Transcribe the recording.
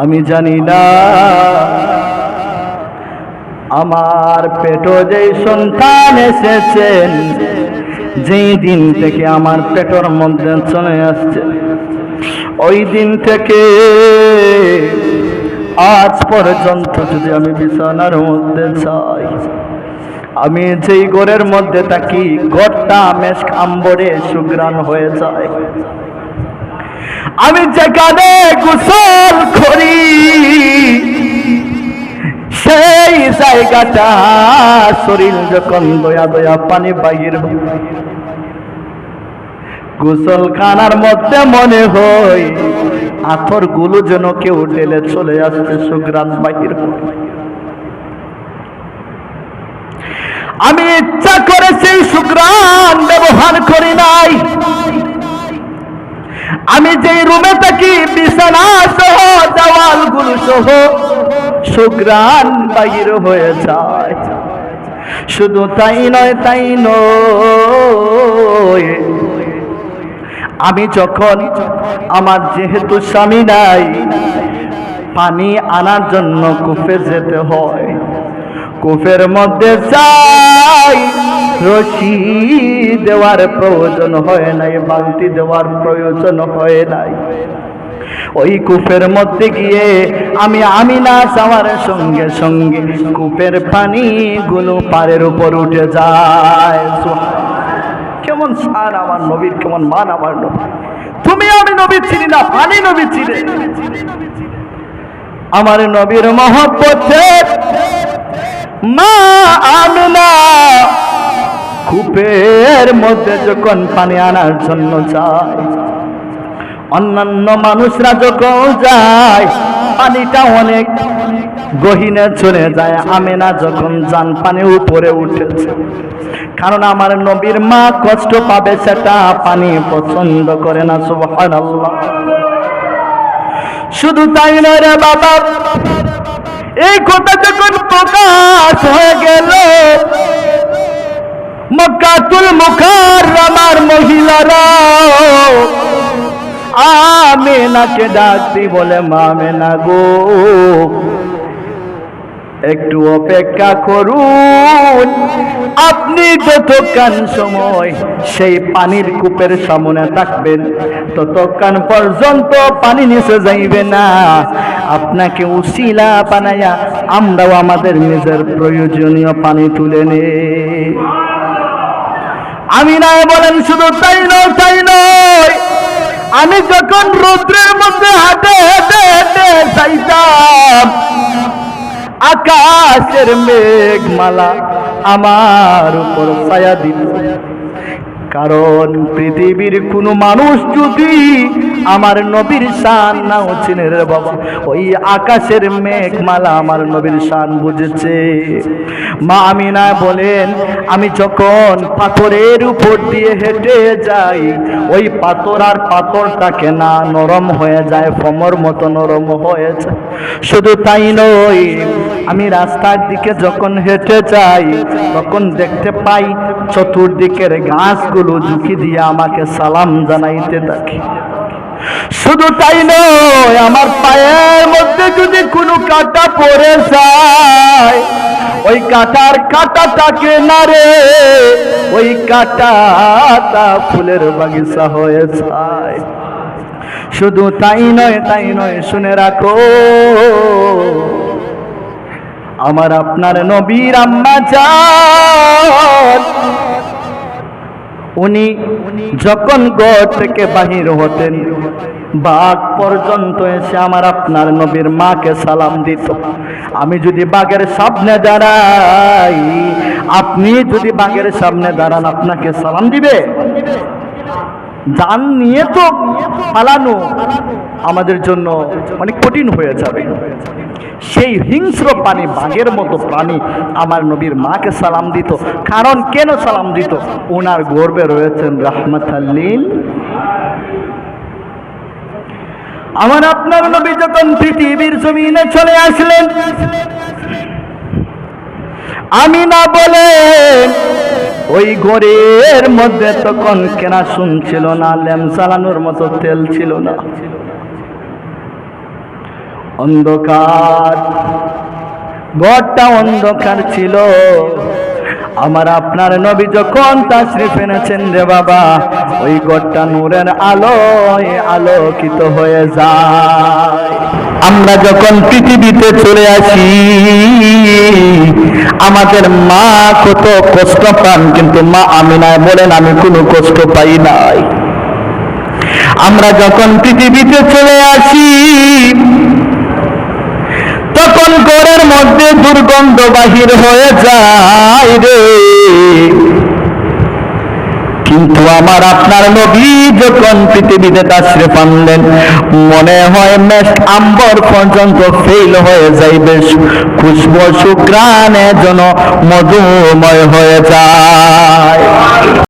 আমি জানি না। আমার পেটো যেই সন্তান এসেছেন যেই দিন থেকে আমার পেটর মধ্যে চলে আসছে, ওই দিন থেকে আজ পর্যন্ত যদি আমি বিছানার মধ্যে চাই আমি যেই ঘরের মধ্যে থাকি, ঘরটা মেশ আম্বরে সুগ্রাণ হয়ে যায়। আমি যেখানে গোসল করি সেই জায়গাটা শরীর যখন দয়া দয়া পানি বাহির হয়, গোসল খানার মধ্যে মনে হয় আথরগুলো যেন কেউ ঢেলে চলে আসছে সুগ্রাম বাহির আমি ইচ্ছা করে সেই সুগ্রাণ ব্যবহার করি নাই। আমি যেই রুমে থাকি, বিছানা সহ, দেওয়ালগুলো সহ সুগ্রান বাহির হয়ে যায়। শুধু তাই নয় তাই নয়, আমি যখন আমার যেহেতু স্বামী নাই, পানি আনার জন্য কূপে যেতে হয়। কূপের মধ্যে যাই। রশি দেওয়ার প্রয়োজন হয় নাই, বালতি দেওয়ার প্রয়োজন হয় নাই। ওই কূপের মধ্যে গিয়ে আমি আমি না যাওয়ার সঙ্গে সঙ্গে কূপের পানি গুলো পাড়ের উপর উঠে যায়। কেমন সার আমার নবীর, কেমন মান আমার নবী তুমি আমি নবী চিনি না পানি নবী চিনে। আমার নবীর মহব্বতে মা আমিনা কূপের মধ্যে যখন পানি আনার জন্য যায়, অন্যান্য মানুষরা যখন যায়, পানিটা অনেক গহিনে চলে যায়। আমেনা যখন যান, পানি উপরে উঠেছে। কারণ আমার নবীর মা কষ্ট পাবে, সেটা পানি পছন্দ করে না, সুবহানাল্লাহ। শুধু তাই নয় রে বাবা এই কথা যখন প্রকাশ হয়ে গেল, মক্কাতুল মুখার আমার মহিলারা আমেনাকে ডাকতি বলে, মামেনা গো একটু অপেক্ষা করুন। আপনি যতক্ষণ সময় সেই পানির কূপের সামনে থাকবেন, ততক্ষণ পর্যন্ত পানি নিচে যাইবে না। আপনাকে উসিলা বানাইয়া আমরাও আমাদের নিজের প্রয়োজনীয় পানি তুলে নে আমি না বলেন শুধু তাই নয় তাই নয়। আমি যখন রৌদ্রের মধ্যে হাঁটে, হেঁটে হেঁটে যাইতাম আকাশের মেঘমালা আমার উপর ছায়া দিত কারণ পৃথিবীর কোনো মানুষ যদি আমার নবীর শান নাও চিনে রে বাবা, ওই আকাশের মেঘমালা আমার নবীর শান বুঝেছে। মা আমিনা বলেন, আমি যখন পাথরের উপর দিয়ে হেঁটে যাই, ওই পাথর আর পাথরটাকে না নরম হয়ে যায়, ফমর মতো নরম হয়ে যায়। শুধু তাই নয়, আমি রাস্তার দিকে যখন হেঁটে যাই, তখন দেখতে পাই চতুর্দিকের গাছগুলো ঝুঁকি দিয়ে আমাকে সালাম জানাইতে থাকে। শুধু তাই নয়, আমার পায়ের মধ্যে যদি কোনো কাটা পড়ে যায়, ওই কাটার কাটাটাকে না রে ওই কাটাটা ফুলের বাগিচা হয়ে যায়। শুধু তাই নয় তাই নয়, শুনে রাখো। আমার আপনার নবীর আম্মা যান উনি যখন গড় থেকে বাহির হতেন, বাঘ পর্যন্ত এসে আমার আপনার নবীর মাকে সালাম দিত। আমি যদি বাঘের সামনে দাঁড়াই, আপনি যদি বাঘের সামনে দাঁড়ান, আপনাকে সালাম দিবে? জান নিয়ে তো পালানো। আমাদের জন্য অনেক কঠিন হয়ে যাবে। সেই হিংস্র প্রাণী বাঘের মতো প্রাণী আমার নবীর মাকে সালাম দিত। কারণ কেন সালাম দিত? ওনার গর্বে রয়েছেন রাহমাত আমার আপনার নবী যখন পৃথিবীর জমিনে চলে আসলেন, আমি না বলে ওই ঘরের মধ্যে তখন কেনা শুনছিল না ল্যাম চালানোর মতো তেল ছিল না। অন্ধকার, ঘরটা অন্ধকার ছিল। আমার আপনার নবী যখন তাশরিফ এনেছেন রে বাবা, ওই ঘরটা নূরের আলোয় আলোকিত হয়ে যায়। আমরা যখন পৃথিবীতে চলে আসি, আমাদের মা কত কষ্ট পান, কিন্তু মা আমিনায় বলেন, আমি কোনো কষ্ট পাই নাই। আমরা যখন পৃথিবীতে চলে আসি, তখন ঘরের মধ্যে দুর্গন্ধ বাহির হয়ে যায় রে। কিন্তু আমার আপনার নবী যখন পৃথিবীতে তাশরিফ আনলেন, মনে হয় মেষ আম্বর পর্যন্ত ফেল হয়ে যাইবে। খুশবু শুক্রানে যেন মধুময় হয়ে যায়।